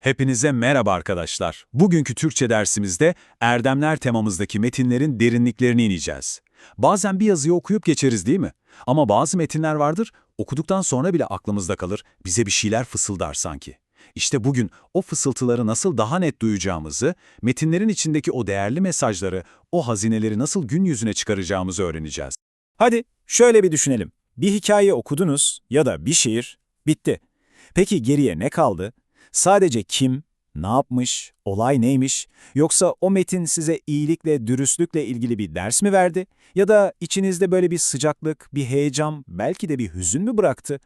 Hepinize merhaba arkadaşlar. Bugünkü Türkçe dersimizde erdemler temamızdaki metinlerin derinliklerini ineceğiz. Bazen bir yazıyı okuyup geçeriz değil mi? Ama bazı metinler vardır, okuduktan sonra bile aklımızda kalır, bize bir şeyler fısıldar sanki. İşte bugün o fısıltıları nasıl daha net duyacağımızı, metinlerin içindeki o değerli mesajları, o hazineleri nasıl gün yüzüne çıkaracağımızı öğreneceğiz. Hadi şöyle bir düşünelim. Bir hikaye okudunuz ya da bir şiir, bitti. Peki geriye ne kaldı? Sadece kim, ne yapmış, olay neymiş? Yoksa o metin size iyilikle, dürüstlükle ilgili bir ders mi verdi? Ya da içinizde böyle bir sıcaklık, bir heyecan, belki de bir hüzün mü bıraktı?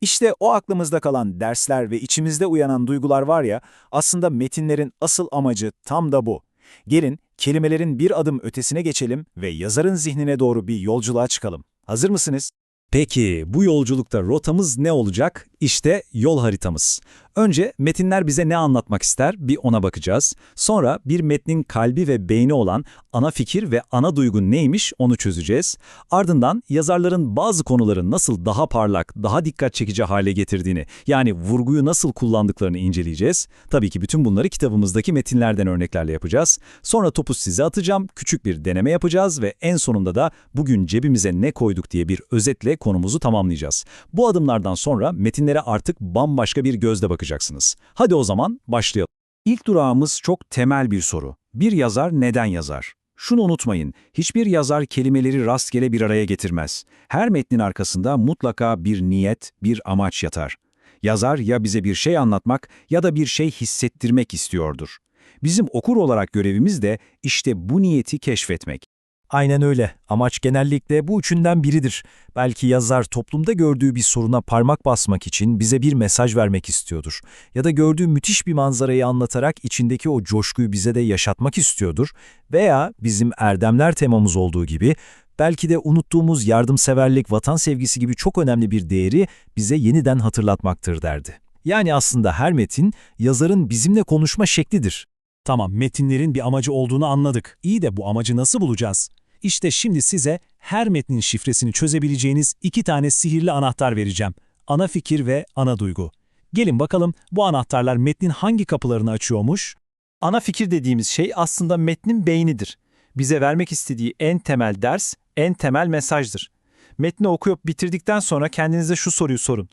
İşte o aklımızda kalan dersler ve içimizde uyanan duygular var ya, aslında metinlerin asıl amacı tam da bu. Gelin kelimelerin bir adım ötesine geçelim ve yazarın zihnine doğru bir yolculuğa çıkalım. Hazır mısınız? Peki bu yolculukta rotamız ne olacak? İşte yol haritamız. Önce metinler bize ne anlatmak ister bir ona bakacağız. Sonra bir metnin kalbi ve beyni olan ana fikir ve ana duygu neymiş onu çözeceğiz. Ardından yazarların bazı konuları nasıl daha parlak, daha dikkat çekici hale getirdiğini yani vurguyu nasıl kullandıklarını inceleyeceğiz. Tabii ki bütün bunları kitabımızdaki metinlerden örneklerle yapacağız. Sonra topu size atacağım, küçük bir deneme yapacağız ve en sonunda da bugün cebimize ne koyduk diye bir özetle konumuzu tamamlayacağız. Bu adımlardan sonra metinlere artık bambaşka bir gözle bakacaksınız. Hadi o zaman başlayalım. İlk durağımız çok temel bir soru. Bir yazar neden yazar? Şunu unutmayın, hiçbir yazar kelimeleri rastgele bir araya getirmez. Her metnin arkasında mutlaka bir niyet, bir amaç yatar. Yazar ya bize bir şey anlatmak ya da bir şey hissettirmek istiyordur. Bizim okur olarak görevimiz de işte bu niyeti keşfetmek. Aynen öyle. Amaç genellikle bu üçünden biridir. Belki yazar toplumda gördüğü bir soruna parmak basmak için bize bir mesaj vermek istiyordur. Ya da gördüğü müthiş bir manzarayı anlatarak içindeki o coşkuyu bize de yaşatmak istiyordur. Veya bizim erdemler temamız olduğu gibi belki de unuttuğumuz yardımseverlik, vatan sevgisi gibi çok önemli bir değeri bize yeniden hatırlatmaktır derdi. Yani aslında her metin yazarın bizimle konuşma şeklidir. Tamam, metinlerin bir amacı olduğunu anladık. İyi de bu amacı nasıl bulacağız? İşte şimdi size her metnin şifresini çözebileceğiniz iki tane sihirli anahtar vereceğim. Ana fikir ve ana duygu. Gelin bakalım bu anahtarlar metnin hangi kapılarını açıyormuş? Ana fikir dediğimiz şey aslında metnin beynidir. Bize vermek istediği en temel ders, en temel mesajdır. Metni okuyup bitirdikten sonra kendinize şu soruyu sorun.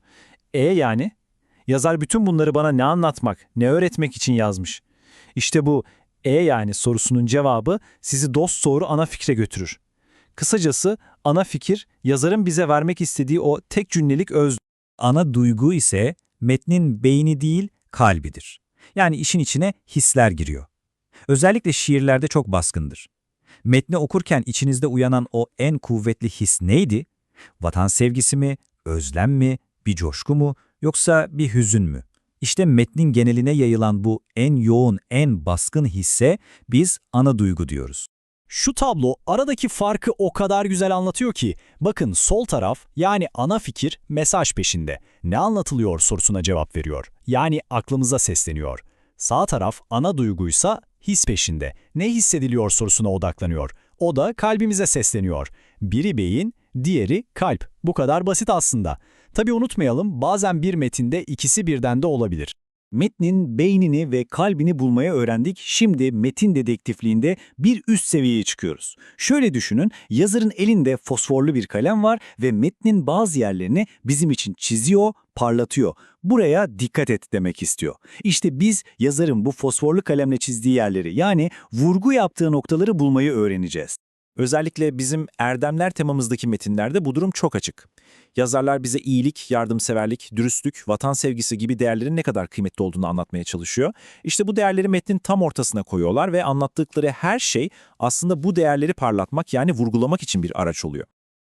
E yani? Yazar bütün bunları bana ne anlatmak, ne öğretmek için yazmış? İşte bu e yani sorusunun cevabı sizi dosdoğru ana fikre götürür. Kısacası ana fikir yazarın bize vermek istediği o tek cümlelik öz. Ana duygu ise metnin beyni değil kalbidir. Yani işin içine hisler giriyor. Özellikle şiirlerde çok baskındır. Metni okurken içinizde uyanan o en kuvvetli his neydi? Vatan sevgisi mi, özlem mi, bir coşku mu yoksa bir hüzün mü? İşte metnin geneline yayılan bu en yoğun, en baskın hisse biz ana duygu diyoruz. Şu tablo aradaki farkı o kadar güzel anlatıyor ki, bakın sol taraf yani ana fikir mesaj peşinde. Ne anlatılıyor sorusuna cevap veriyor. Yani aklımıza sesleniyor. Sağ taraf ana duyguysa his peşinde. Ne hissediliyor sorusuna odaklanıyor. O da kalbimize sesleniyor. Biri beyin, diğeri kalp. Bu kadar basit aslında. Tabi unutmayalım bazen bir metinde ikisi birden de olabilir. Metnin beynini ve kalbini bulmaya öğrendik. Şimdi metin dedektifliğinde bir üst seviyeye çıkıyoruz. Şöyle düşünün, yazarın elinde fosforlu bir kalem var ve metnin bazı yerlerini bizim için çiziyor, parlatıyor. Buraya dikkat et demek istiyor. İşte biz yazarın bu fosforlu kalemle çizdiği yerleri yani vurgu yaptığı noktaları bulmayı öğreneceğiz. Özellikle bizim erdemler temamızdaki metinlerde bu durum çok açık. Yazarlar bize iyilik, yardımseverlik, dürüstlük, vatan sevgisi gibi değerlerin ne kadar kıymetli olduğunu anlatmaya çalışıyor. İşte bu değerleri metnin tam ortasına koyuyorlar ve anlattıkları her şey aslında bu değerleri parlatmak yani vurgulamak için bir araç oluyor.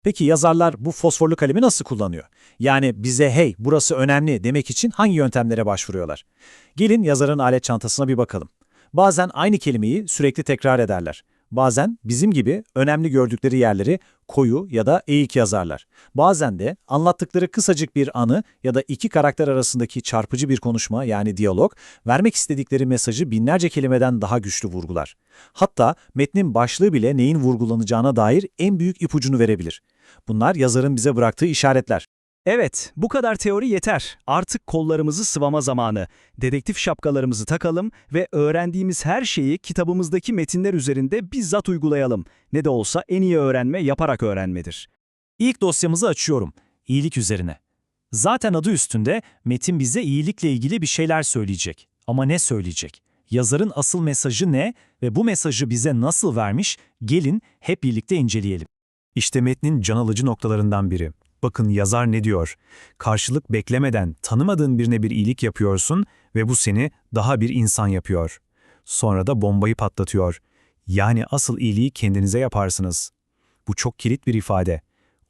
Peki yazarlar bu fosforlu kalemi nasıl kullanıyor? Yani bize hey burası önemli demek için hangi yöntemlere başvuruyorlar? Gelin yazarın alet çantasına bir bakalım. Bazen aynı kelimeyi sürekli tekrar ederler. Bazen bizim gibi önemli gördükleri yerleri koyu ya da eğik yazarlar. Bazen de anlattıkları kısacık bir anı ya da iki karakter arasındaki çarpıcı bir konuşma yani diyalog, vermek istedikleri mesajı binlerce kelimeden daha güçlü vurgular. Hatta metnin başlığı bile neyin vurgulanacağına dair en büyük ipucunu verebilir. Bunlar yazarın bize bıraktığı işaretler. Evet, bu kadar teori yeter. Artık kollarımızı sıvama zamanı. Dedektif şapkalarımızı takalım ve öğrendiğimiz her şeyi kitabımızdaki metinler üzerinde bizzat uygulayalım. Ne de olsa en iyi öğrenme yaparak öğrenmedir. İlk dosyamızı açıyorum. İyilik üzerine. Zaten adı üstünde metin bize iyilikle ilgili bir şeyler söyleyecek. Ama ne söyleyecek? Yazarın asıl mesajı ne ve bu mesajı bize nasıl vermiş? Gelin hep birlikte inceleyelim. İşte metnin can alıcı noktalarından biri. Bakın yazar ne diyor? Karşılık beklemeden tanımadığın birine bir iyilik yapıyorsun ve bu seni daha bir insan yapıyor. Sonra da bombayı patlatıyor. Yani asıl iyiliği kendinize yaparsınız. Bu çok kilit bir ifade.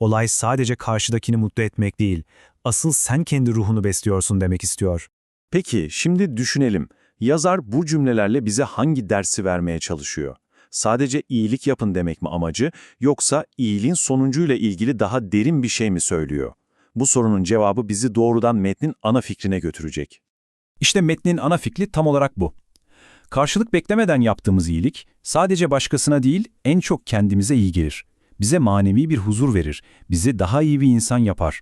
Olay sadece karşıdakini mutlu etmek değil, asıl sen kendi ruhunu besliyorsun demek istiyor. Peki, şimdi düşünelim. Yazar bu cümlelerle bize hangi dersi vermeye çalışıyor? Sadece iyilik yapın demek mi amacı, yoksa iyiliğin sonuncuyla ilgili daha derin bir şey mi söylüyor? Bu sorunun cevabı bizi doğrudan metnin ana fikrine götürecek. İşte metnin ana fikri tam olarak bu. Karşılık beklemeden yaptığımız iyilik sadece başkasına değil en çok kendimize iyi gelir. Bize manevi bir huzur verir, bizi daha iyi bir insan yapar.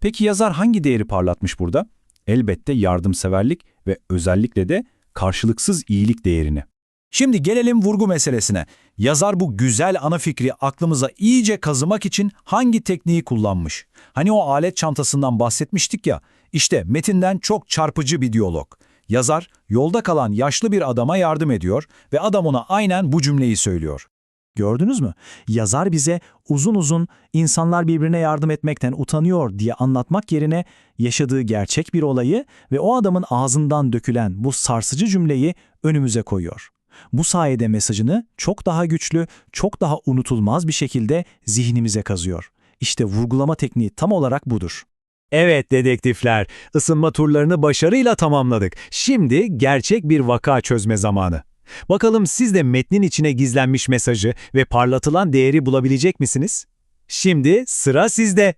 Peki yazar hangi değeri parlatmış burada? Elbette yardımseverlik ve özellikle de karşılıksız iyilik değerini. Şimdi gelelim vurgu meselesine. Yazar bu güzel ana fikri aklımıza iyice kazımak için hangi tekniği kullanmış? Hani o alet çantasından bahsetmiştik ya, işte metinden çok çarpıcı bir diyalog. Yazar, yolda kalan yaşlı bir adama yardım ediyor ve adam ona aynen bu cümleyi söylüyor. Gördünüz mü? Yazar bize uzun uzun insanlar birbirine yardım etmekten utanıyor diye anlatmak yerine yaşadığı gerçek bir olayı ve o adamın ağzından dökülen bu sarsıcı cümleyi önümüze koyuyor. Bu sayede mesajını çok daha güçlü, çok daha unutulmaz bir şekilde zihnimize kazıyor. İşte vurgulama tekniği tam olarak budur. Evet dedektifler, ısınma turlarını başarıyla tamamladık. Şimdi gerçek bir vaka çözme zamanı. Bakalım siz de metnin içine gizlenmiş mesajı ve parlatılan değeri bulabilecek misiniz? Şimdi sıra sizde.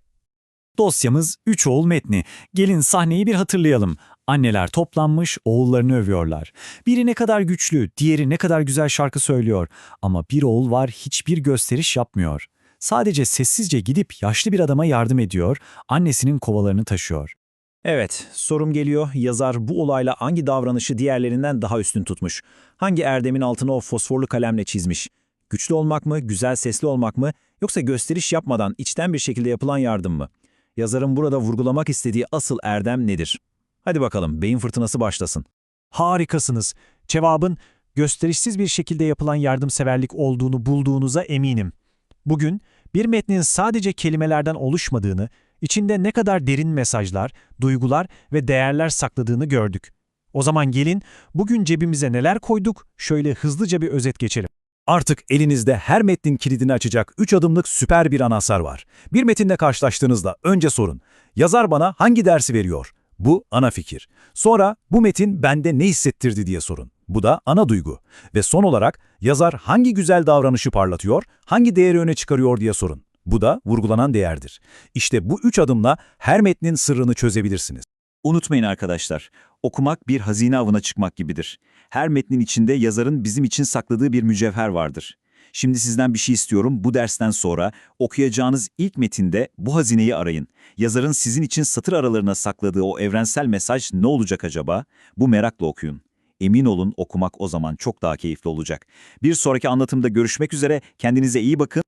Dosyamız Üç Oğul metni. Gelin sahneyi bir hatırlayalım. Anneler toplanmış, oğullarını övüyorlar. Biri ne kadar güçlü, diğeri ne kadar güzel şarkı söylüyor. Ama bir oğul var hiçbir gösteriş yapmıyor. Sadece sessizce gidip yaşlı bir adama yardım ediyor, annesinin kovalarını taşıyor. Evet, sorum geliyor. Yazar bu olayla hangi davranışı diğerlerinden daha üstün tutmuş? Hangi erdemin altına o fosforlu kalemle çizmiş? Güçlü olmak mı, güzel sesli olmak mı, yoksa gösteriş yapmadan içten bir şekilde yapılan yardım mı? Yazarın burada vurgulamak istediği asıl erdem nedir? Hadi bakalım, beyin fırtınası başlasın. Harikasınız. Cevabın gösterişsiz bir şekilde yapılan yardımseverlik olduğunu bulduğunuza eminim. Bugün bir metnin sadece kelimelerden oluşmadığını, içinde ne kadar derin mesajlar, duygular ve değerler sakladığını gördük. O zaman gelin bugün cebimize neler koyduk şöyle hızlıca bir özet geçelim. Artık elinizde her metnin kilidini açacak 3 adımlık süper bir anahtar var. Bir metinle karşılaştığınızda önce sorun. Yazar bana hangi dersi veriyor? Bu ana fikir. Sonra bu metin bende ne hissettirdi diye sorun. Bu da ana duygu. Ve son olarak yazar hangi güzel davranışı parlatıyor, hangi değeri öne çıkarıyor diye sorun. Bu da vurgulanan değerdir. İşte bu üç adımla her metnin sırrını çözebilirsiniz. Unutmayın arkadaşlar, okumak bir hazine avına çıkmak gibidir. Her metnin içinde yazarın bizim için sakladığı bir mücevher vardır. Şimdi sizden bir şey istiyorum. Bu dersten sonra okuyacağınız ilk metinde bu hazineyi arayın. Yazarın sizin için satır aralarına sakladığı o evrensel mesaj ne olacak acaba? Bu merakla okuyun. Emin olun okumak o zaman çok daha keyifli olacak. Bir sonraki anlatımda görüşmek üzere. Kendinize iyi bakın.